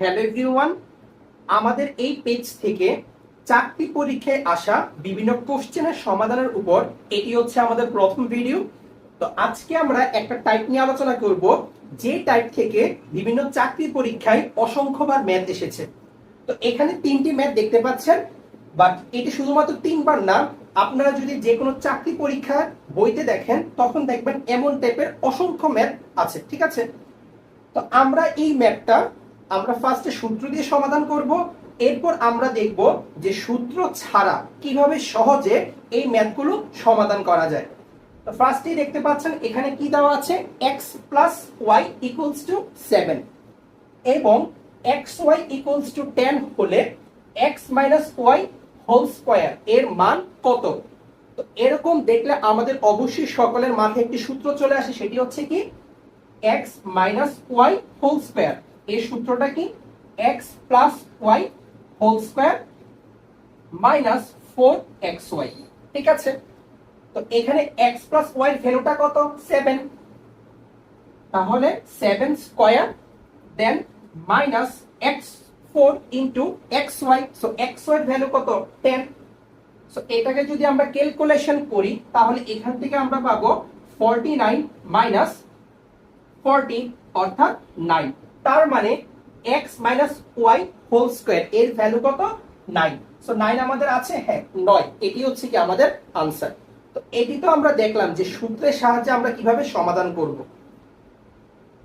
Hello everyone আমাদের এই page থেকে চাকরি পরীক্ষায় আসা বিভিন্ন কোশ্চেনের সমাধানের উপর এটি হচ্ছে আমাদের প্রথম ভিডিও তো আজকে আমরা একটা টাইপ নিয়ে আলোচনা করব, যে টাইপ থেকে বিভিন্ন চাকরি পরীক্ষায় অসংখ্যবার ম্যাথ এসেছে। তো এখানে তিনটি ম্যাথ দেখতে পাচ্ছেন বাট এটি শুধুমাত্র তিনবার না, আপনারা যদি যে কোনো চাকরি পরীক্ষার বইতে দেখেন, তখন দেখবেন এমন টাইপের অসংখ্য ম্যাথ আছে, ঠিক আছে? তো আমরা এই ম্যাথটা আমরা ফার্স্টে সূত্র দিয়ে সমাধান করব, এরপর আমরা দেখব যে সূত্র ছাড়া কীভাবে সহজে এই ম্যাথগুলো সমাধান করা যায়। তো ফার্স্টেই দেখতে পাচ্ছেন, এখানে কি দেওয়া আছে? X plus Y equals to seven এবং X Y equals to ten হলে X minus Y whole square এর মান কত? তো এরকম দেখলে আমাদের অবশ্যই সকলের মাথায় একটি সূত্র চলে আসে, সেটি হচ্ছে কি? X minus Y whole square এই সূত্রটা কি? X plus Y whole square minus four X Y ঠিক আছে? তো এখানে এক্স প্লাস ওয়াই ভ্যালুটা কত? সেভেন তাহলে seven square then minus X four into X Y so X Y value কত? টেন সো এটাকে যদি আমরা ক্যালকুলেশন করি, তাহলে এখান থেকে আমরা পাবো ফর্টি নাইন মাইনাস ফর্টি অর্থাৎ নাইন তার মানে X minus Y whole square এর ভ্যালু কত? নাইন সো নাইন আমাদের আছে? হ্যাঁ নয়। এটি হচ্ছে কি আমাদের আনসার তো এটি তো আমরা দেখলাম যে সূত্রের সাহায্যে আমরা কীভাবে সমাধান করব।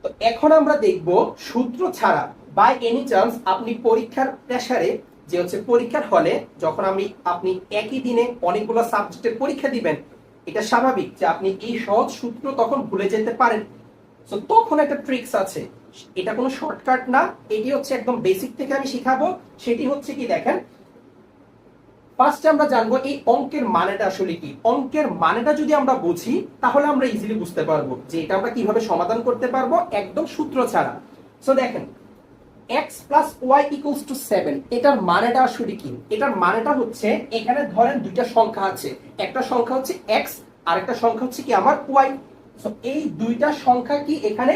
তো এখন আমরা দেখব সূত্র ছাড়া বাই এনি চান্স আপনি পরীক্ষার প্রেসারে যে হচ্ছে পরীক্ষার হলে যখন আমি, আপনি একই দিনে অনেকগুলো সাবজেক্টের পরীক্ষা দিবেন, এটা স্বাভাবিক যে আপনি এই সহজ সূত্র তখন ভুলে যেতে পারেন। সো তখন একটা ট্রিক্স আছে। এটা কোনো শর্টকাট না, এটি হচ্ছে একদম বেসিক থেকে আমি শিখাবো। সেটি হচ্ছে কি দেখেন ফার্স্টে আমরা জানব এই অঙ্কের মানেটা আসলে কি। অঙ্কের মানেটা যদি আমরা বুঝি, তাহলে আমরা ইজিলি বুঝতে পারব যে এটা আমরা কীভাবে সমাধান করতে পারব একদম সূত্র ছাড়া। সো দেখেন X plus Y equals to seven এটার মানেটা আসলে কি? এটার মানেটা হচ্ছে, এখানে ধরেন দুইটা সংখ্যা আছে। একটা সংখ্যা হচ্ছে এক্স আর একটা সংখ্যা হচ্ছে কি আমার ওয়াই এই দুইটা সংখ্যা কি এখানে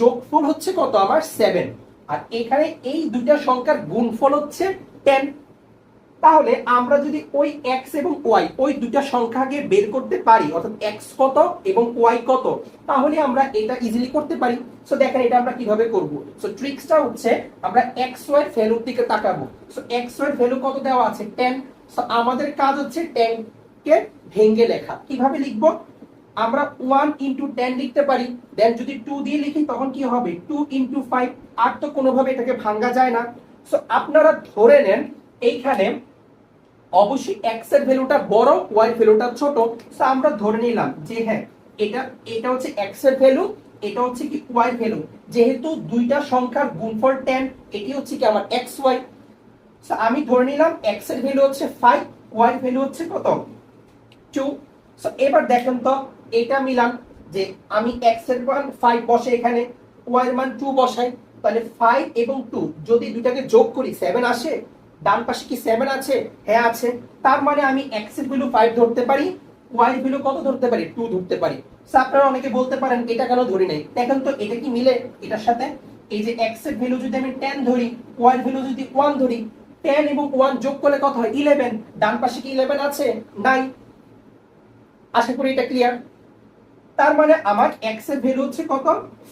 যোগফল হচ্ছে কত? আমার সেভেন আর এখানে এই দুইটা সংখ্যার গুণফল হচ্ছে টেন তাহলে আমরা যদি ওই এক্স এবং ওয়াই ওই দুইটা সংখ্যাকে বের করতে পারি, অর্থাৎ এক্স কত এবং ওয়াই কত, তাহলে আমরা এটা ইজিলি করতে পারি। সো দেখেন এটা আমরা কীভাবে করব? সো ট্রিক্সটা হচ্ছে আমরা এক্স ওয়াই ভ্যালুর দিকে তাকাবো। সো এক্স ওয়াই ভ্যালু কত দেওয়া আছে? টেন সো আমাদের কাজ হচ্ছে টেন কে ভেঙে লেখা। কীভাবে লিখব? আমরা ওয়ান ইন্টু টেন লিখতে পারি দেন যদি টু দিয়ে লিখি, তখন কি হবে? টু ইন্টু ফাইভ আর তো কোনোভাবে এটাকে ভাঙ্গা যায় না। সো আপনারা ধরে নেন, এইখানে অবশ্যই এক্সের ভ্যালুটা বড় ওয়াই ভ্যালুটা ছোট। সো আমরা ধরে নিলাম যে হ্যাঁ এটা এটা হচ্ছে এক্সের ভ্যালু এটা হচ্ছে কি ওয়াই ভ্যালু যেহেতু দুইটা সংখ্যার গুণফল টেন এটি হচ্ছে কি আমার এক্স ওয়াই আমি ধরে নিলাম এক্সের ভ্যালু হচ্ছে ফাইভ ওয়াই ভ্যালু হচ্ছে কত? টু সো এবার দেখেন তো এটা মিলাম যে আমি এক্সের মান ফাইভ বসে এখানে ওয়াই এর মান টু বসাই তাহলে ফাইভ এবং টু যদি দুটাকে যোগ করি সেভেন আসে ডান পাশে কি সেভেন আছে? হ্যাঁ আছে। তার মানে আমি এক্সের ভ্যালু ফাইভ ধরতে পারি ওয়াই এর ভ্যালু কত ধরতে পারি? টু ধরতে পারি। So, আপনারা অনেকে বলতে পারেন এটা কেন ধরি নাই? দেখেন তো এটা কি মিলে এটার সাথে? এই যে এক্সের ভ্যালু যদি আমি টেন ধরি ওয়াই এর ভ্যালু যদি ওয়ান ধরি টেন এবং ওয়ান যোগ করলে কত হয়? ইলেভেন ডান পাশে কি ইলেভেন আছে? নাই। আশা করি এটা ক্লিয়ার তার মানে আমার এক্সের ভ্যালু হচ্ছে কত?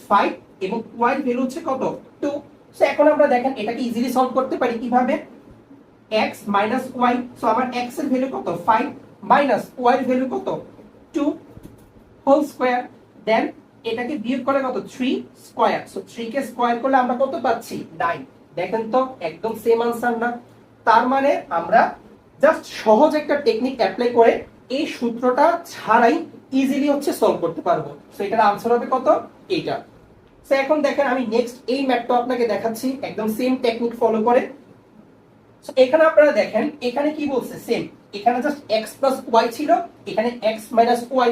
ফাইভ এবং ওয়াই ভ্যালু হচ্ছে কত? টু সো এখন আমরা দেখেন এটাকে ইজিলি সলভ করতে পারি কীভাবে? এক্স মাইনাস সো আমার এক্সের ভ্যালু কত? ফাইভ মাইনাস ওয়াই এর ভ্যালু কত? টু হোল স্কোয়ার দেন এটাকে বিয়োগ করে কত? থ্রি স্কোয়ার সো থ্রি কে স্কোয়ার করলে আমরা কত পাচ্ছি? নাইন দেখেন তো, একদম সেম আনসার না। তার মানে আমরা জাস্ট সহজ একটা টেকনিক অ্যাপ্লাই করে এই সূত্রটা ছাড়াই ইজিলি হচ্ছে সলভ করতে পারব। সো এটার আনসার হবে কত? এইটা। সো এখন দেখেন আমি নেক্সট এই ম্যাপটা আপনাকে দেখাচ্ছি একদম সেম টেকনিক ফলো করে। So, এখানে আপনারা দেখেন এখানে কি বলছে? সেম এখানে জাস্ট এক্স প্লাস ওয়াই ছিল এখানে এক্স মাইনাস ওয়াই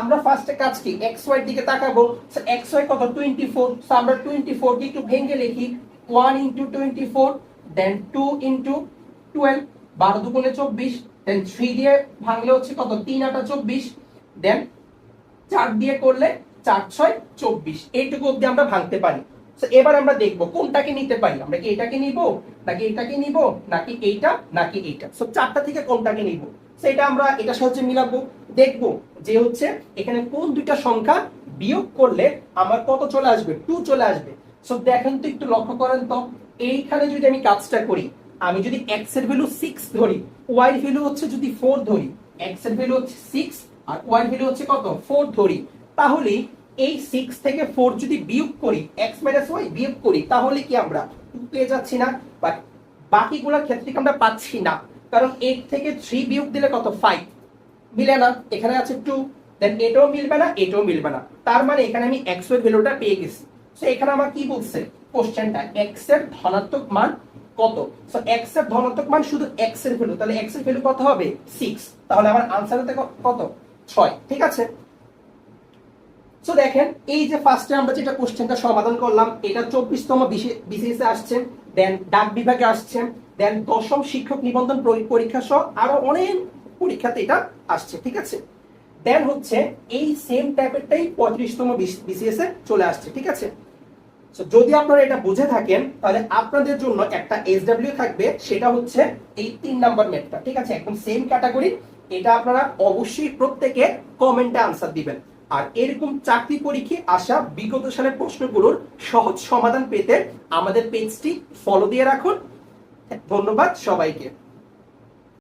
আমরা ফার্স্টে কাজ কি? এক্স ওয়াই দিকে তাকাবো। এক্স ওয়াই কত? টোয়েন্টি ফোর আমরা টোয়েন্টি ফোর কে একটু ভেঙে লিখি। One into twenty four then two into twelve বারো দুগুণে চব্বিশ দেন থ্রি দিয়ে ভাঙলে হচ্ছে কত? তিন আটা চব্বিশ। দেন চার দিয়ে করলে চার ছয় চব্বিশ। এইটুকু অব্দি আমরা ভাঙতে পারি। এবার আমরা দেখব কোনটাকে নিতে পারি। আমরা কি এটাকে নিব, নাকি এটাকে নিব, নাকি এইটা নাকি এইটা? সো চারটা থেকে কোনটাকে নিব? সেটা আমরা এটার সাহায্যে মিলাবো। দেখব যে হচ্ছে এখানে কোন দুইটা সংখ্যা বিয়োগ করলে আমার কত চলে আসবে? টু চলে আসবে। সো দেখেন তো একটু লক্ষ্য করেন তো। এইখানে যদি আমি কাজটা করি আমি যদি এক্সের ভ্যালু সিক্স ধরি ওয়াই ভ্যালু হচ্ছে যদি ফোর ধরি এক্সের ভ্যালু হচ্ছে সিক্স আর ওয়াই ভ্যালু হচ্ছে কত? ফোর ধরি। তাহলে এই সিক্স থেকে ফোর যদি বিয়োগ করি এক্স ওয়াই বিয়োগ করি, তাহলে কি আমরা টু পেয়ে যাচ্ছি না? বাট বাকিগুলোর ক্ষেত্রে আমরা পাচ্ছি না? কারণ এইট থেকে থ্রি বিয়োগ দিলে কত? ফাইভ মিলে না। এখানে আছে টু দেন এটাও মিলবে না এটাও মিলবে না। তার মানে এখানে আমি এক্সের ভ্যালুটা পেয়ে গেছি। সো এখানে আমার কি বলছে? কোশ্চেনটা এক্সের ধনাত্মক মান কত? সো এক্সের ধনাত্মক মান শুধু এক্সের ভ্যালু তাহলে এক্সের ভ্যালু কত হবে? সিক্স তাহলে আমার আনসার হতে কত? ছয়, ঠিক আছে? সো দেখেন, এই যে ফার্স্টে আমরা যেটা কোশ্চেনটা সমাধান করলাম, এটা চব্বিশতম বিসিএস আসছে দেন ডাক বিভাগে আসছে দেন দশম শিক্ষক নিবন্ধন পরীক্ষা সহ আরও অনেক পরীক্ষাতে এটা আসছে, ঠিক আছে? দেন হচ্ছে, এই সেম টাইপেরটাই পঁয়ত্রিশতম বিসিএস এ চলে আসছে, ঠিক আছে? যদি আপনারা এটা বুঝে থাকেন, তাহলে আপনাদের জন্য একটা এসডব্লিউ থাকবে, সেটা হচ্ছে এই তিন নাম্বার ম্যাথটা ঠিক আছে? একদম সেম ক্যাটাগরি এটা আপনারা অবশ্যই প্রত্যেকে কমেন্টে আনসার দিবেন। আর এরকম চাকরি পরীক্ষা আসা বিগত সালের প্রশ্নগুলোর সহজ সমাধান পেতে আমাদের পেজটি ফলো দিয়ে রাখুন। ধন্যবাদ সবাইকে।